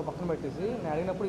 పక్కన పెట్టేసి నేను అడిగినప్పుడు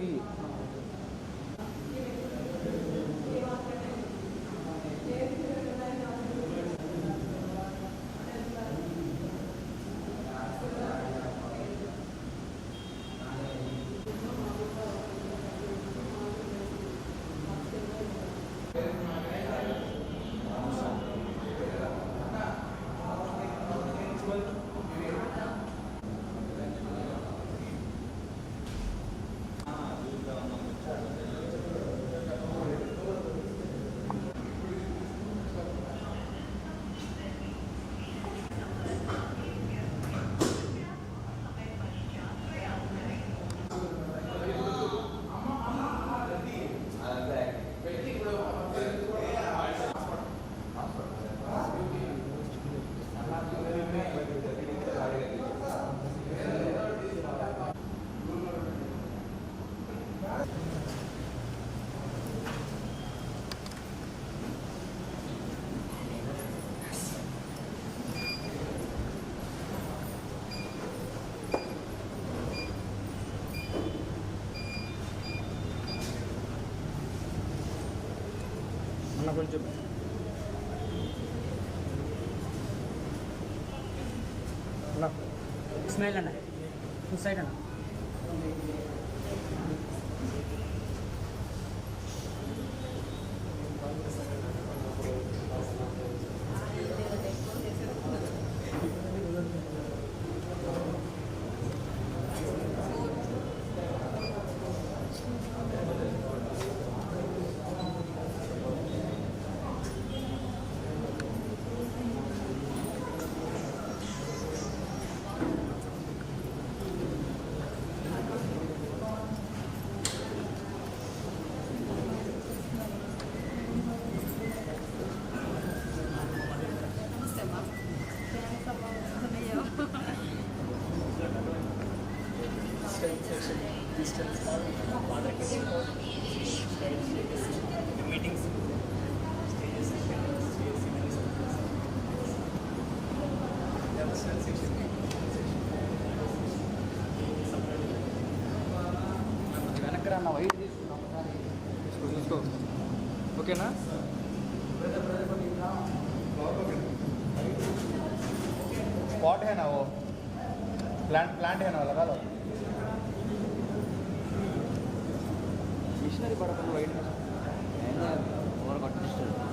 Esmela. स्पॉट है ना वो प्लांट प्लांट है ना लगा लो मिशनरी पड़ा तो राइट ओवर कट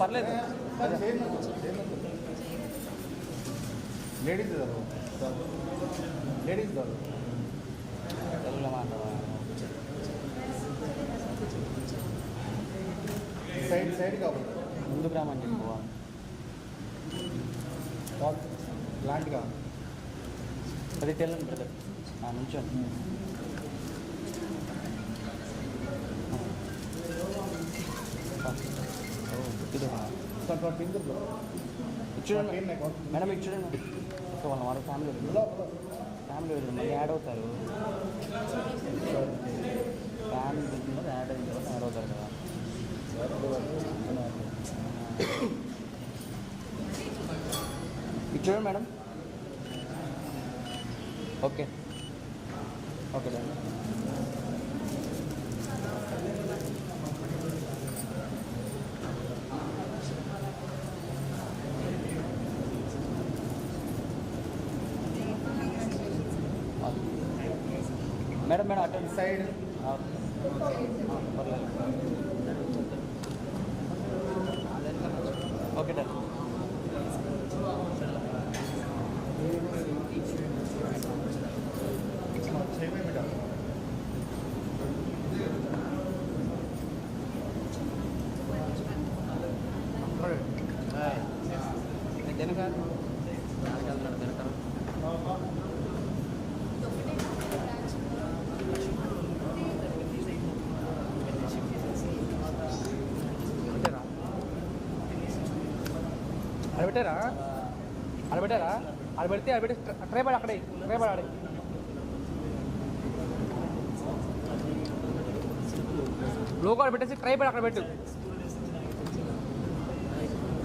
పర్లేదు. లేడీస్ లేడీస్ తెలుగులో మాట్లాడాలి సైడ్ సైడ్ కాబట్టి. ముందుకు రామండి చెప్పుకోవాలి లాంటిగా అది తెల్లని బ్రదర్. నా నుంచో చూడండి. మేడం ఇది చూడండి. ఓకే వాళ్ళ వాళ్ళ ఫ్యామిలీ ఫ్యామిలీ మళ్ళీ యాడ్ అవుతారు. ఫ్యామిలీ బిజినెస్ యాడ్ అయిన తర్వాత యాడ్ అవుతారు కదా. ఇది చూడండి madam. Okay. Okay madam. Madam madam अटल साइड। అక్కడ పెట్టారా అక్కడ పెట్టారా అక్కడ పెడితే అక్కడ పెట్టి ట్రై పడి అక్కడే ట్రై పడి ఆడే. లోకో అక్కడ పెట్టేసి ట్రై పడి అక్కడ పెట్టు.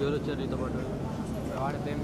ఎవరు వచ్చారు నీతో పాటు? వాడే ప్రేమ్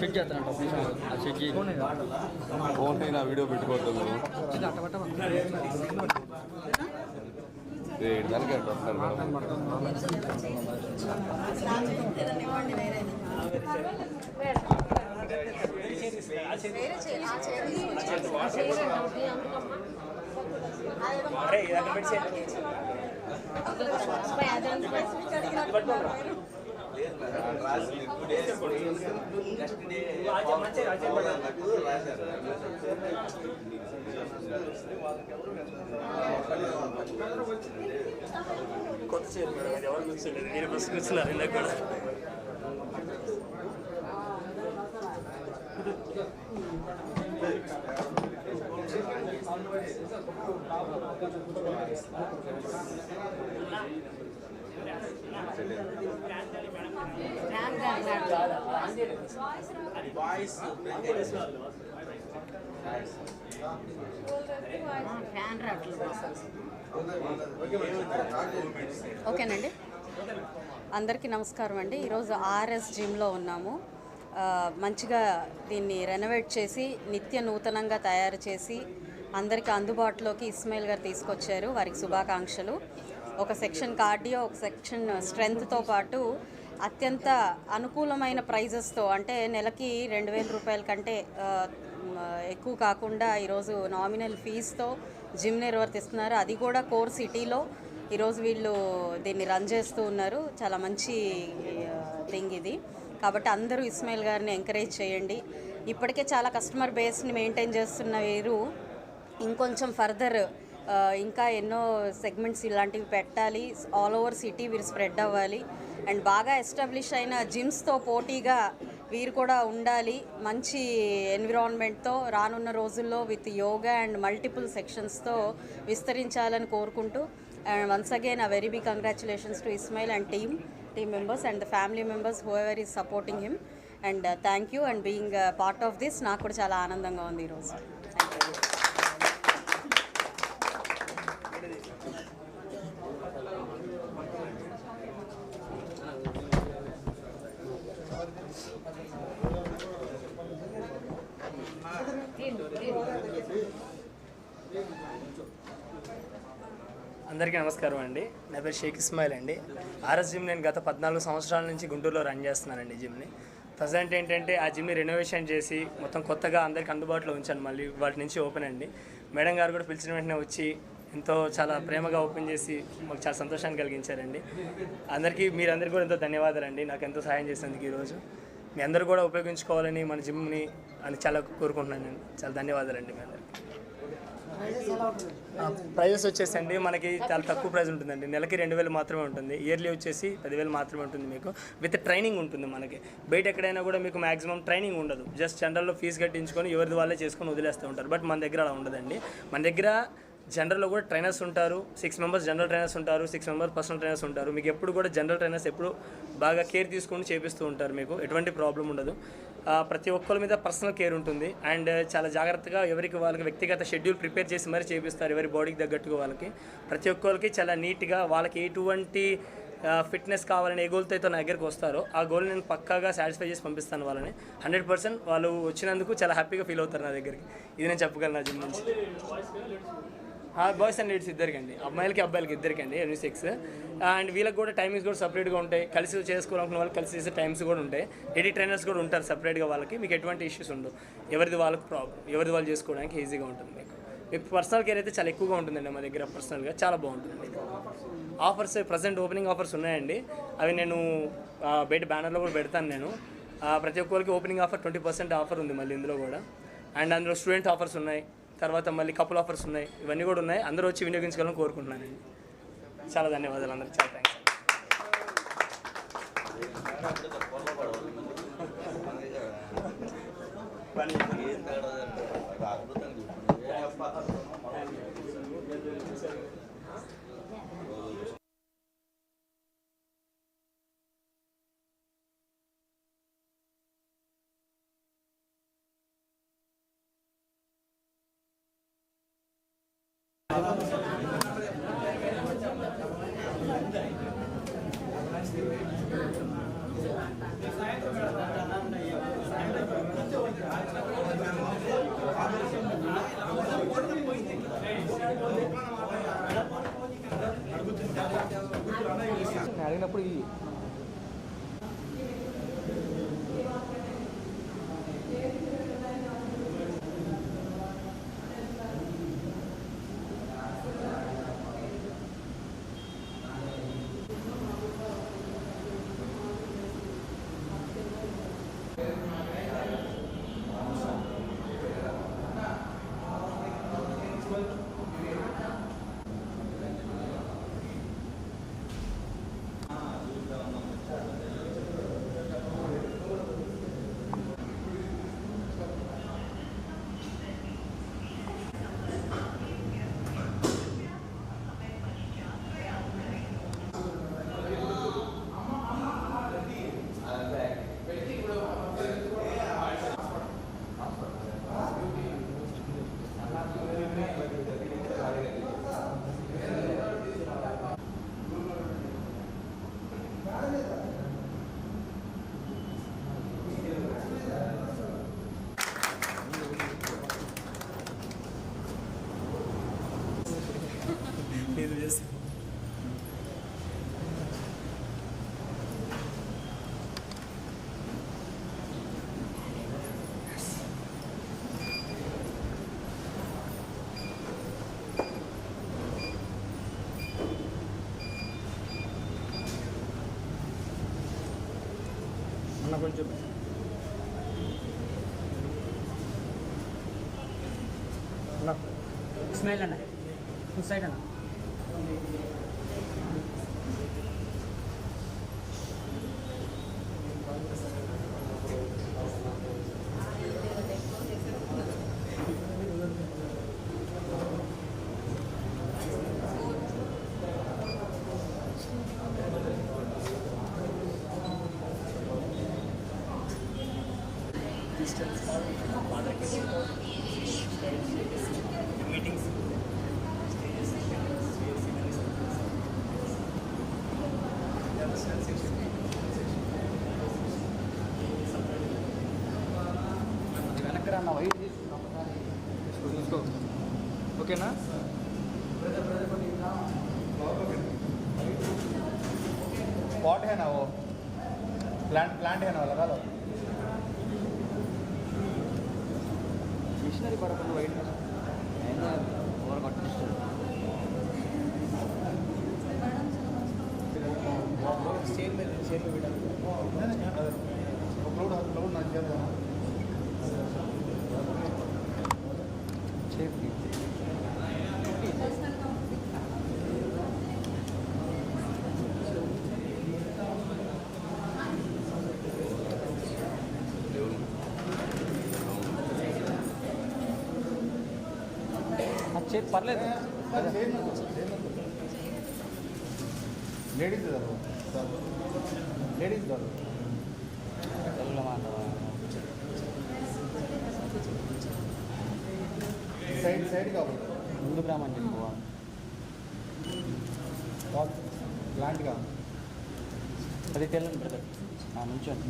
సెట్ చేస్తానంట ఒక నిమిషం ఆగు. అది సెట్ చేయి ఫోన్ అయినా వీడియో పెట్టుకోవద్దు దానికి మేడం? కొత్త చేయాలి మేడం ఎవరు కూర్చోలేదు మీరు ఫస్ట్ కూర్చున్నారు ఇందాక కూడా ఫ్యాన్ రావట్లేదు ఓకేనండి. అందరికీ నమస్కారం అండి. ఈరోజు ఆర్ఎస్ జిమ్లో ఉన్నాము. మంచిగా దీన్ని రెనోవేట్ చేసి నిత్య నూతనంగా తయారు చేసి అందరికీ అందుబాటులోకి ఇస్మాయిల్ గారు తీసుకొచ్చారు. వారికి శుభాకాంక్షలు. ఒక సెక్షన్ కార్డియో ఒక సెక్షన్ స్ట్రెంగ్త్తో పాటు అత్యంత అనుకూలమైన ప్రైజెస్తో అంటే నెలకి రెండు వేల రూపాయల కంటే ఎక్కువ కాకుండా ఈరోజు నామినల్ ఫీజుతో జిమ్ నిర్వర్తిస్తున్నారు. అది కూడా కోర్ సిటీలో. ఈరోజు వీళ్ళు దీన్ని రన్ చేస్తూ ఉన్నారు. చాలా మంచి థింగ్ ఇది. కాబట్టి అందరూ ఇస్మాయిల్ గారిని ఎంకరేజ్ చేయండి. ఇప్పటికే చాలా కస్టమర్ బేస్ని మెయింటైన్ చేస్తున్న వీరు ఇంకొంచెం ఫర్దర్ ఇంకా ఎన్నో సెగ్మెంట్స్ ఇలాంటివి పెట్టాలి. ఆల్ ఓవర్ సిటీ వీరు స్ప్రెడ్ అవ్వాలి. అండ్ బాగా ఎస్టాబ్లిష్ అయిన జిమ్స్తో పోటీగా వీరు కూడా ఉండాలి. మంచి ఎన్విరాన్మెంట్తో రానున్న రోజుల్లో విత్ యోగా అండ్ మల్టిపుల్ సెక్షన్స్తో విస్తరించాలని కోరుకుంటూ and once again uh very big congratulations to Ismail and team team members and the family members who ever supporting supporting him and thank you and being part of this నాకు కూడా చాలా ఆనందంగా ఉంది ఈరోజు thank you అందరికీ నమస్కారం అండి. నా పేరు షేక్ ఇస్మాయిల్ అండి. ఆర్ఎస్ జిమ్ నేను గత పద్నాలుగు సంవత్సరాల నుంచి గుంటూరులో రన్ చేస్తున్నానండి జిమ్ని. ప్రజెంట్ ఏంటంటే ఆ జిమ్ని రెనోవేషన్ చేసి మొత్తం కొత్తగా అందరికి అందుబాటులో ఉంచాను. మళ్ళీ వాటి నుంచి ఓపెన్ అండి. మేడం గారు కూడా పిలిచిన వెంటనే వచ్చి ఎంతో చాలా ప్రేమగా ఓపెన్ చేసి మాకు చాలా సంతోషాన్ని కలిగించారండి. అందరికీ మీరందరికీ కూడా ఎంతో ధన్యవాదాలండి. నాకు ఎంతో సహాయం చేసినందుకు ఈరోజు. మీ అందరూ కూడా ఉపయోగించుకోవాలని మన జిమ్ని అని చాలా కోరుకుంటున్నాను నేను. చాలా ధన్యవాదాలండి మీ అందరికీ. ప్రైజెస్ వచ్చేసండి. మనకి చాలా తక్కువ ప్రైజ్ ఉంటుందండి. నెలకి రెండు వేలు మాత్రమే ఉంటుంది. ఇయర్లీ వచ్చేసి పదివేలు మాత్రమే ఉంటుంది మీకు. విత్ ట్రైనింగ్ ఉంటుంది మనకి. బయట ఎక్కడైనా కూడా మీకు మాక్సిమం ట్రైనింగ్ ఉండదు. జస్ట్ జనరల్లో ఫీజు కట్టించుకొని ఎవరిది వాళ్ళే చేసుకొని వదిలేస్తూ ఉంటారు. బట్ మన దగ్గర అలా ఉండదండి. మన దగ్గర జనరల్లో కూడా ట్రైనర్స్ ఉంటారు సిక్స్ మెంబర్స్ జనరల్ ట్రైనర్స్ ఉంటారు సిక్స్ మెంబర్స్ పర్సనల్ ట్రైనర్స్ ఉంటారు. మీకు ఎప్పుడు కూడా జనరల్ ట్రైనర్స్ ఎప్పుడు బాగా కేర్ తీసుకొని చేపిస్తూ ఉంటారు మీకు. ఎటువంటి ప్రాబ్లం ఉండదు. ప్రతి ఒక్కరి మీద పర్సనల్ కేర్ ఉంటుంది. అండ్ uh, చాలా జాగ్రత్తగా ఎవరికి వాళ్ళకి వ్యక్తిగత షెడ్యూల్ ప్రిపేర్ చేసి మరీ చేపిస్తారు ఎవరి బాడీకి తగ్గట్టుగా వాళ్ళకి. ప్రతి ఒక్కరికి చాలా నీట్గా వాళ్ళకి ఎటువంటి ఫిట్నెస్ కావాలని ఏ గోల్తో అయితే నా దగ్గరికి వస్తారో ఆ గోల్ నేను పక్కాగా సాటిస్ఫై చేసి పంపిస్తాను వాళ్ళని. హండ్రెడ్ పర్సెంట్ వాళ్ళు వచ్చినందుకు చాలా హ్యాపీగా ఫీల్ అవుతారు నా దగ్గరికి. ఇది నేను చెప్పగలను నా జిమ్ నుంచి. బాయ్స్ అండ్ లేడీస్ ఇద్దరికండి. అమ్మాయిలకి అబ్బాయిలకి ఇద్దరికండి ఎన్ని సిక్స్ అండ్ వీళ్ళకి కూడా టైమింగ్స్ కూడా సపరేట్గా ఉంటాయి. కలిసి చేసుకోవాలనుకున్న వాళ్ళు కలిసి చేసే టైమ్స్ కూడా ఉంటాయి. లేడీ ట్రైనర్స్ కూడా ఉంటారు సపరేట్గా వాళ్ళకి. మీకు ఎటువంటి ఇష్యూస్ ఉండవు. ఎవరిది వాళ్ళకి ప్రాబ్లం ఎవరిది వాళ్ళు చేసుకోవడానికి ఈజీగా ఉంటుంది మీకు. మీకు పర్సనల్ కేర్ అయితే చాలా ఎక్కువగా ఉంటుందండి మా దగ్గర పర్సనల్గా చాలా బాగుంటుంది ఆఫర్స్ ప్రజెంట్ ఓపెనింగ్ ఆఫర్స్ ఉన్నాయండి. అవి నేను బయట బ్యానర్లో కూడా పెడతాను నేను. ప్రతి ఒక్కరికి opening offer twenty percent offer ఉంది మళ్ళీ ఇందులో కూడా. అండ్ అందులో స్టూడెంట్ ఆఫర్స్ ఉన్నాయి. తర్వాత మళ్ళీ కపుల్ ఆఫర్స్ ఉన్నాయి. ఇవన్నీ కూడా ఉన్నాయి. అందరూ వచ్చి వినియోగించుకోవాలని కోరుకుంటున్నాను చాలా ధన్యవాదాలు అందరికీ. చాలా థ్యాంక్స్ పని स्मेल आना उस साइड आना మిషనరీ పడకుండా వైట్ ఓవర్ లేదు పర్లేదు. లేడీస్ లేడీస్ తెలుగులో సైడ్ సైడ్ కాబట్టి. ముందుకు రామని చెప్పు. లాంటిగా అది తెల్లని బ్రదర్ నుంచోండి.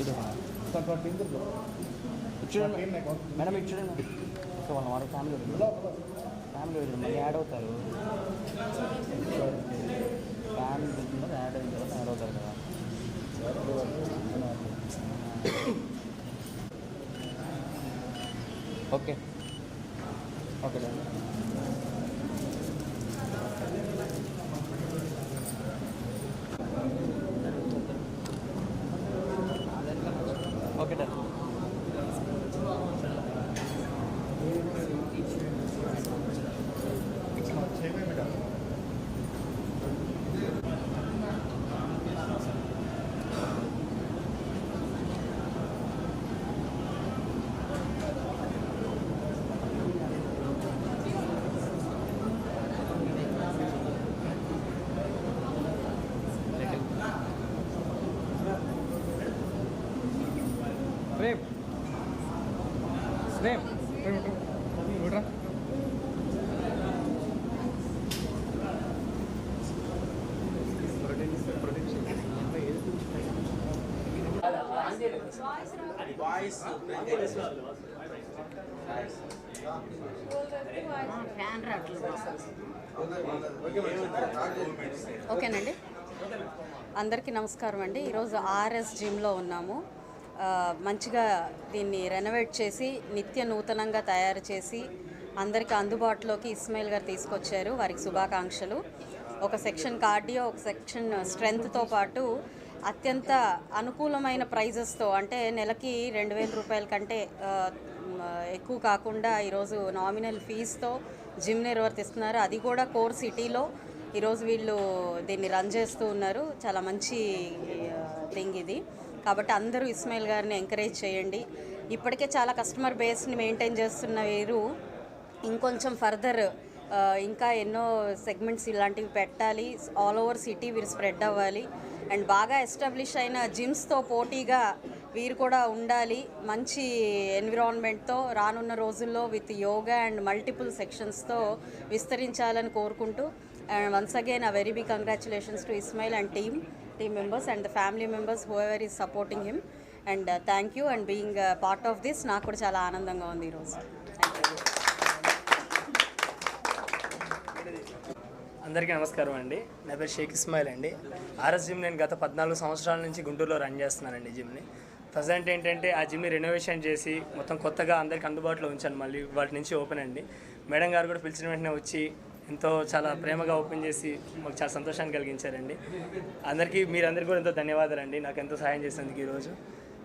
ಇದು ಸ್ವಲ್ಪ ತಿಂದಿದ್ದು మేడం ఇచ్చాడు సో వాళ్ళ వారు ఫ్యామిలీ ఫ్యామిలీ వెళ్ళి మళ్ళీ యాడ్ అవుతారు ఫ్యామిలీ వెళ్తున్నారు యాడ్ అయిన తర్వాత యాడ్ అవుతారు కదా ఓకే ఓకే ఓకేనండి. అందరికీ నమస్కారం అండి. ఈరోజు ఆర్ఎస్ జిమ్లో ఉన్నాము. మంచిగా దీన్ని రెనోవేట్ చేసి నిత్య నూతనంగా తయారు చేసి అందరికీ అందుబాటులోకి ఇస్మాయిల్ గారు తీసుకొచ్చారు. వారికి శుభాకాంక్షలు. ఒక సెక్షన్ కార్డియో ఒక సెక్షన్ స్ట్రెంగ్త్తో పాటు అత్యంత అనుకూలమైన ప్రైజెస్తో అంటే నెలకి రెండు వేల రూపాయల కంటే ఎక్కువ కాకుండా ఈరోజు నామినల్ ఫీజుతో జిమ్ నిర్వర్తిస్తున్నారు. అది కూడా కోర్ సిటీలో ఈరోజు వీళ్ళు దీన్ని రన్ చేస్తూ ఉన్నారు. చాలా మంచి థింగ్ ఇది. కాబట్టి అందరూ ఇస్మాయిల్ గారిని ఎంకరేజ్ చేయండి. ఇప్పటికే చాలా కస్టమర్ బేస్ని మెయింటైన్ చేస్తున్న వీరు ఇంకొంచెం ఫర్దర్ ఇంకా ఎన్నో సెగ్మెంట్స్ ఇలాంటివి పెట్టాలి. ఆల్ ఓవర్ సిటీ వీరు స్ప్రెడ్ అవ్వాలి. అండ్ బాగా ఎస్టాబ్లిష్ అయిన జిమ్స్తో పోటీగా వీరు కూడా ఉండాలి. మంచి ఎన్విరాన్మెంట్తో రానున్న రోజుల్లో విత్ యోగా అండ్ మల్టిపుల్ సెక్షన్స్తో విస్తరించాలని కోరుకుంటూ and once again uh very big congratulations to Ismail and team team members and the family members who ever is supporting him and thank you and being part of this నాకు కూడా చాలా ఆనందంగా ఉంది ఈరోజు thank you అందరికీ నమస్కారం అండి. నా పేరు షేక్ ఇస్మాయిల్ అండి. ఆర్ఎస్ జిమ్ నేను గత పద్నాలుగు సంవత్సరాల నుంచి గుంటూరులో రన్ చేస్తున్నానండి జిమ్ని. ప్రజెంట్ ఏంటంటే ఆ జిమ్ని రెనోవేషన్ చేసి మొత్తం కొత్తగా అందరికి అందుబాటులో ఉంచాను. మళ్ళీ వాటి నుంచి ఓపెన్ అండి. మేడం గారు కూడా పిలిచిన వెంటనే వచ్చి ఎంతో చాలా ప్రేమగా ఓపెన్ చేసి మాకు చాలా సంతోషాన్ని కలిగించారండి. అందరికీ మీరందరికీ కూడా ఎంతో ధన్యవాదాలండి. నాకు ఎంతో సహాయం చేసినందుకు ఈరోజు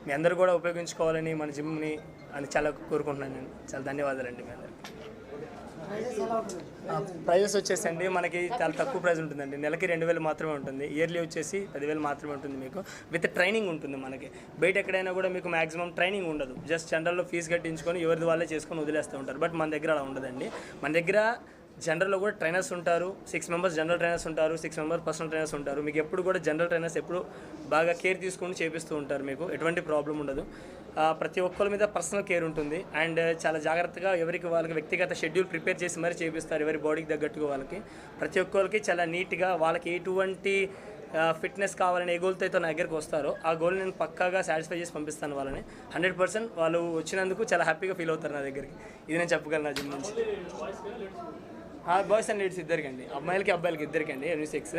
మీ అందరూ కూడా ఉపయోగించుకోవాలని మన జిమ్ని అని చాలా కోరుకుంటున్నాను నేను. చాలా ధన్యవాదాలండి మీ అందరికీ. ప్రైజెస్ వచ్చేసండి. మనకి చాలా తక్కువ ప్రైస్ ఉంటుందండి. నెలకి రెండు వేలు మాత్రమే ఉంటుంది. ఇయర్లీ వచ్చేసి పదివేలు మాత్రమే ఉంటుంది మీకు. విత్ ట్రైనింగ్ ఉంటుంది మనకి. బయట ఎక్కడైనా కూడా మీకు మాక్సిమం ట్రైనింగ్ ఉండదు. జస్ట్ జనరల్లో ఫీజు కట్టించుకొని ఎవరిది వాళ్ళే చేసుకొని వదిలేస్తూ ఉంటారు. బట్ మన దగ్గర అలా ఉండదండి. మన దగ్గర జనరల్లో కూడా ట్రైనర్స్ ఉంటారు సిక్స్ మెంబర్స్ జనరల్ ట్రైనర్స్ ఉంటారు సిక్స్ మెంబర్స్ పర్సనల్ ట్రైనర్స్ ఉంటారు. మీకు ఎప్పుడు కూడా జనరల్ ట్రైనర్స్ ఎప్పుడు బాగా కేర్ తీసుకుని చేపిస్తూ ఉంటారు మీకు ఎటువంటి ప్రాబ్లం ఉండదు. ప్రతి ఒక్కరి మీద పర్సనల్ కేర్ ఉంటుంది. అండ్ uh, చాలా జాగ్రత్తగా ఎవరికి వాళ్ళకి వ్యక్తిగత షెడ్యూల్ ప్రిపేర్ చేసి మరీ చేపిస్తారు ఎవరి బాడీకి తగ్గట్టుగా వాళ్ళకి. ప్రతి ఒక్కరికి చాలా నీట్గా వాళ్ళకి ఎటువంటి ఫిట్నెస్ కావాలని ఏ గోల్తో అయితే నా దగ్గరికి వస్తారో ఆ గోల్ నేను పక్కాగా సాటిస్ఫై చేసి పంపిస్తాను వాళ్ళని. హండ్రెడ్ పర్సెంట్ వాళ్ళు వచ్చినందుకు చాలా హ్యాపీగా ఫీల్ అవుతారు నా దగ్గరికి. ఇది నేను చెప్పగలను నా జిమ్ నుంచి. బాయ్స్ అండ్ లేడీస్ ఇద్దరికండి. అమ్మాయిలకి అబ్బాయిలకి ఇద్దరికండి ఎవ్రీ సిక్స్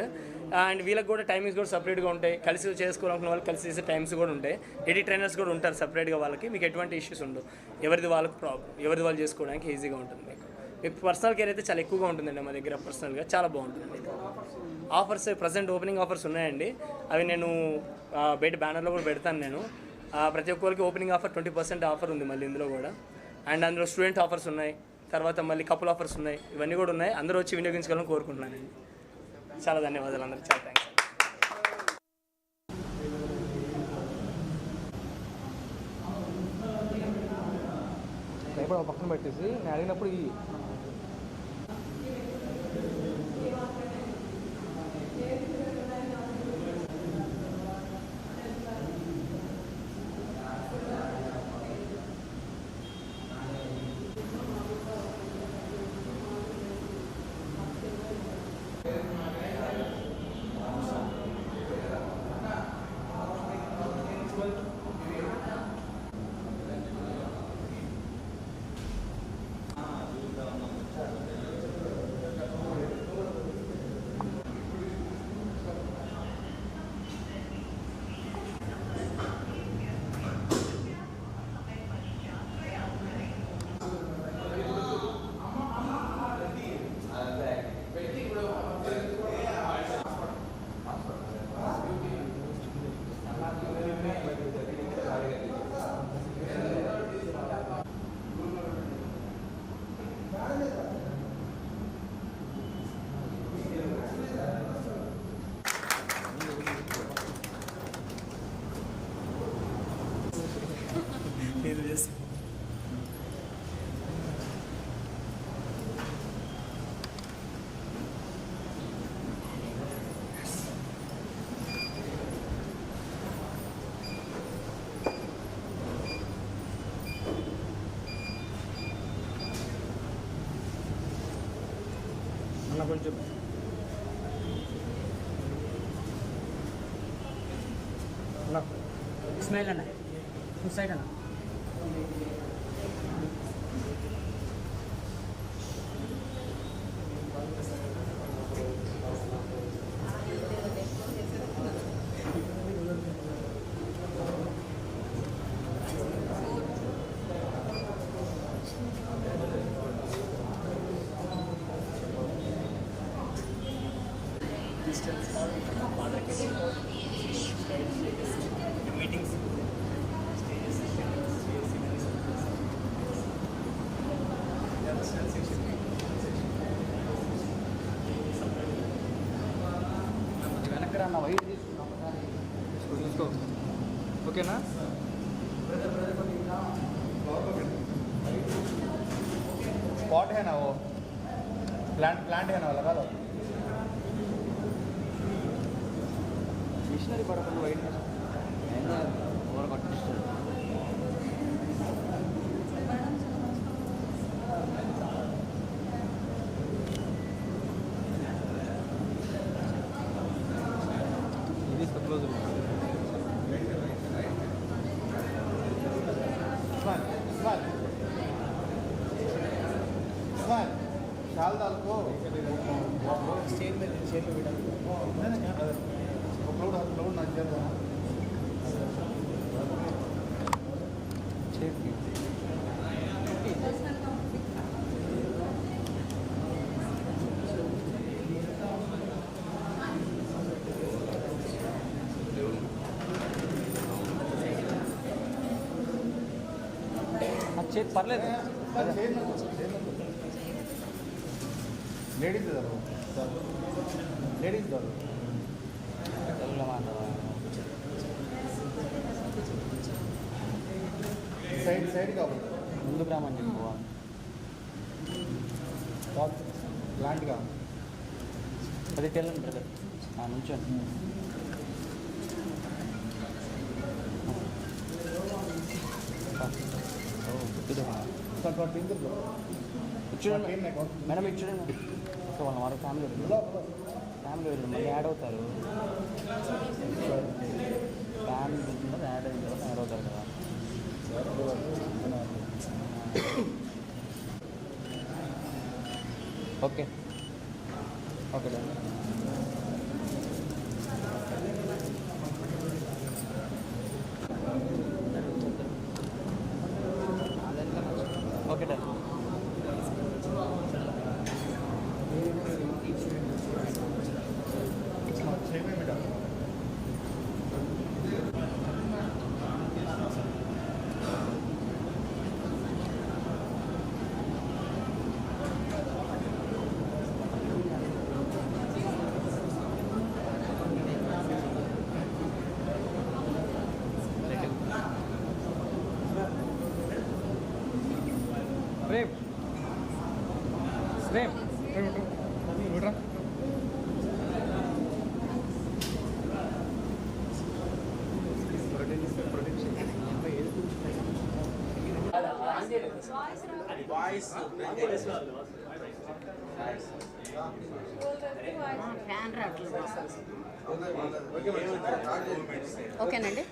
అండ్ వీళ్ళకి కూడా టైమింగ్స్ కూడా సపరేట్గా ఉంటాయి. కలిసి చేసుకోవాలనుకున్న వాళ్ళు కలిసి చేసే టైమ్స్ కూడా ఉంటాయి. ఎడి ట్రైనర్స్ కూడా ఉంటారు సపరేట్గా వాళ్ళకి. మీకు ఎటువంటి ఇష్యూస్ ఉండవు. ఎవరిది వాళ్ళకి ప్రాబ్లం ఎవరిది వాళ్ళు చేసుకోవడానికి ఈజీగా ఉంటుంది మీకు. మీకు పర్సనల్ కేర్ అయితే చాలా ఎక్కువగా ఉంటుందండి మా దగ్గర పర్సనల్గా చాలా బాగుంటుందండి ఆఫర్స్ ప్రజెంట్ ఓపెనింగ్ ఆఫర్స్ ఉన్నాయండి. అవి నేను బయట బ్యానర్లో కూడా పెడతాను నేను. ప్రతి ఒక్కరికి opening offer twenty percent offer ఉంది మళ్ళీ ఇందులో కూడా. అండ్ అందులో స్టూడెంట్ ఆఫర్స్ ఉన్నాయి. తర్వాత మళ్ళీ కపుల్ ఆఫర్స్ ఉన్నాయి. ఇవన్నీ కూడా ఉన్నాయి. అందరూ వచ్చి వినియోగించుకోవాలని కోరుకుంటున్నానండి. చాలా ధన్యవాదాలు అందరికీ. చాలా థ్యాంక్స్ ట్రైపాడ్ ఒక పక్కన పెట్టేసి నేను అడిగినప్పుడు ఇస్మాయిల్ మిషనరీ పడకుండా వైట్ ఓవర్ చేతి పర్లేదు. లేడీస్ లేడీస్ ఇద్దరు తెలుగులో మాట్లాడాలి సైడ్ సైడ్ కాబట్టి ముందుకు రామని చెప్పు అది తెల్లని బ్రదర్ నుంచోండి. చూడండి మేడం ఇటు చూడండి సో వాళ్ళ వారు ఫ్యామిలీ ఫ్యామిలీ వెళ్ళి మళ్ళీ యాడ్ అవుతారు ఫ్యామిలీ ఉంటుంది యాడ్ అయిన తర్వాత యాడ్ అవుతారు కదా ఓకే ఓకే డాడీ ఓకేనండి.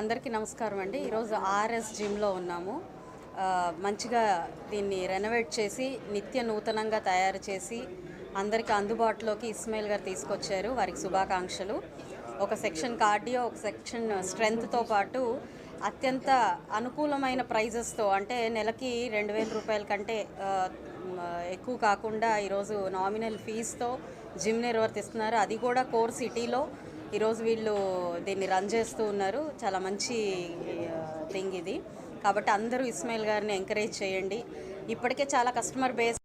అందరికీ నమస్కారం అండి. ఈరోజు ఆర్ఎస్ జిమ్లో ఉన్నాము. మంచిగా దీన్ని రెనోవేట్ చేసి నిత్య నూతనంగా తయారు చేసి అందరికీ అందుబాటులోకి ఇస్మాయిల్ గారు తీసుకొచ్చారు. వారికి శుభాకాంక్షలు. ఒక సెక్షన్ కార్డియో ఒక సెక్షన్ స్ట్రెంగ్త్తో పాటు అత్యంత అనుకూలమైన ప్రైజెస్తో అంటే నెలకి రెండు వేల రూపాయల కంటే ఎక్కువ కాకుండా ఈరోజు నామినల్ ఫీజుతో జిమ్ నిర్వర్తిస్తున్నారు. అది కూడా కోర్ సిటీలో. ఈరోజు వీళ్ళు దీన్ని రన్ చేస్తూ ఉన్నారు. చాలా మంచి థింగ్ ఇది. కాబట్టి అందరూ ఇస్మాయిల్ గారిని ఎంకరేజ్ చేయండి. ఇప్పటికే చాలా కస్టమర్ బేస్